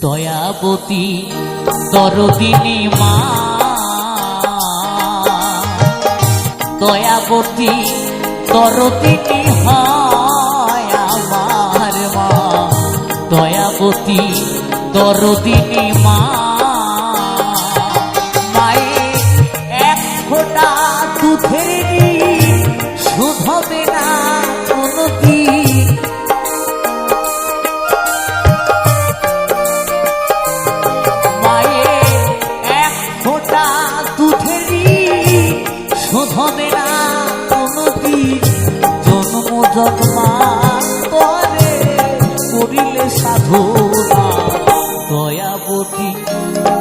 দয়াবতী দরদিনী মা। দয়াবতী দরদিনী হয় আমার মা। দয়াবতী দরদিনী মা। মায়ের এক ফোঁটা দুধের শোধনে না কোনদিন জন্ম করিলে দয়াবতী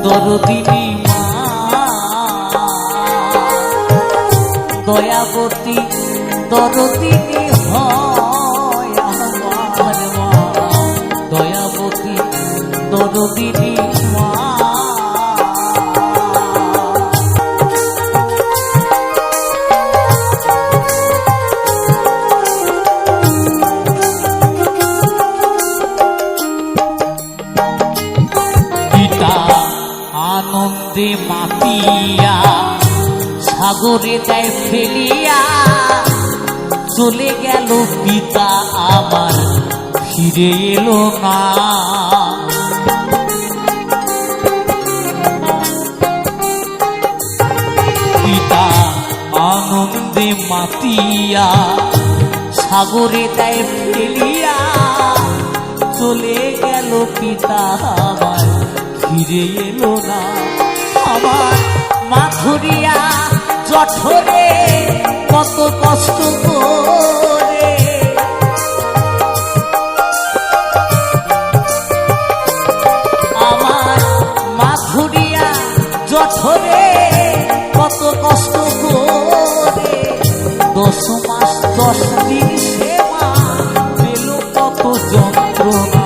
দরদিনী দয়াবতী দরদিনী হয় আমার দয়াবতী দরদিনী আনন্দে মাতিয়া, সাগরে দেয় ফেলিয়া। চলে গেল পিতা আমার, ফিরে এলো না। পিতা আনন্দে মাতিয়া, সাগরে দেয় ফেলিয়া। চলে গেল পিতা আমার, ফিরে এলো না। আমার মাথুরিয়া জঠরে কত কষ্ট করে। আমার মাথুরিয়া জঠরে কত কষ্ট করে। দশ মাস, দশ দিন সেবা কত যন্ত্রণা।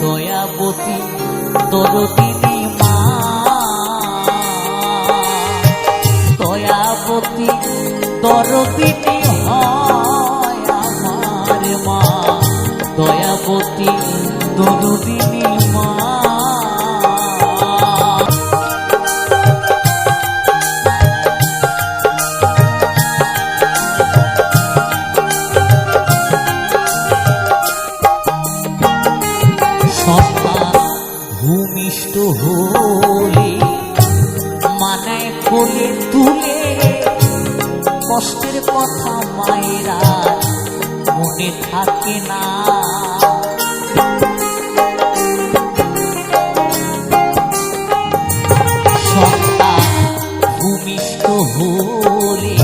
দয়াবতী দরদিনী দরদিনী হয় আমার মা। দয়াবতী দরদিনী মা। ভূমিষ্ঠ হলে মানায় কোলে তুলে কষ্টের কথা মায়েরা মনে থাকে না। হলে,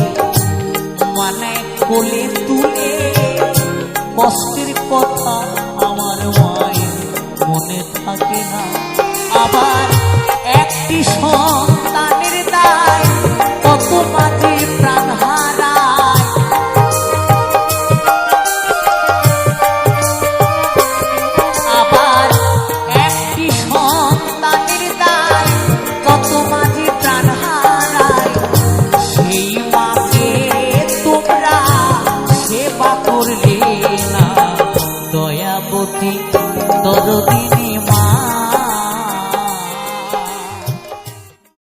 মানায় কোলে তুলে, কষ্টের কথা আমার মায়ের মনে থাকে না। আবার একটি সন্তানের সেবা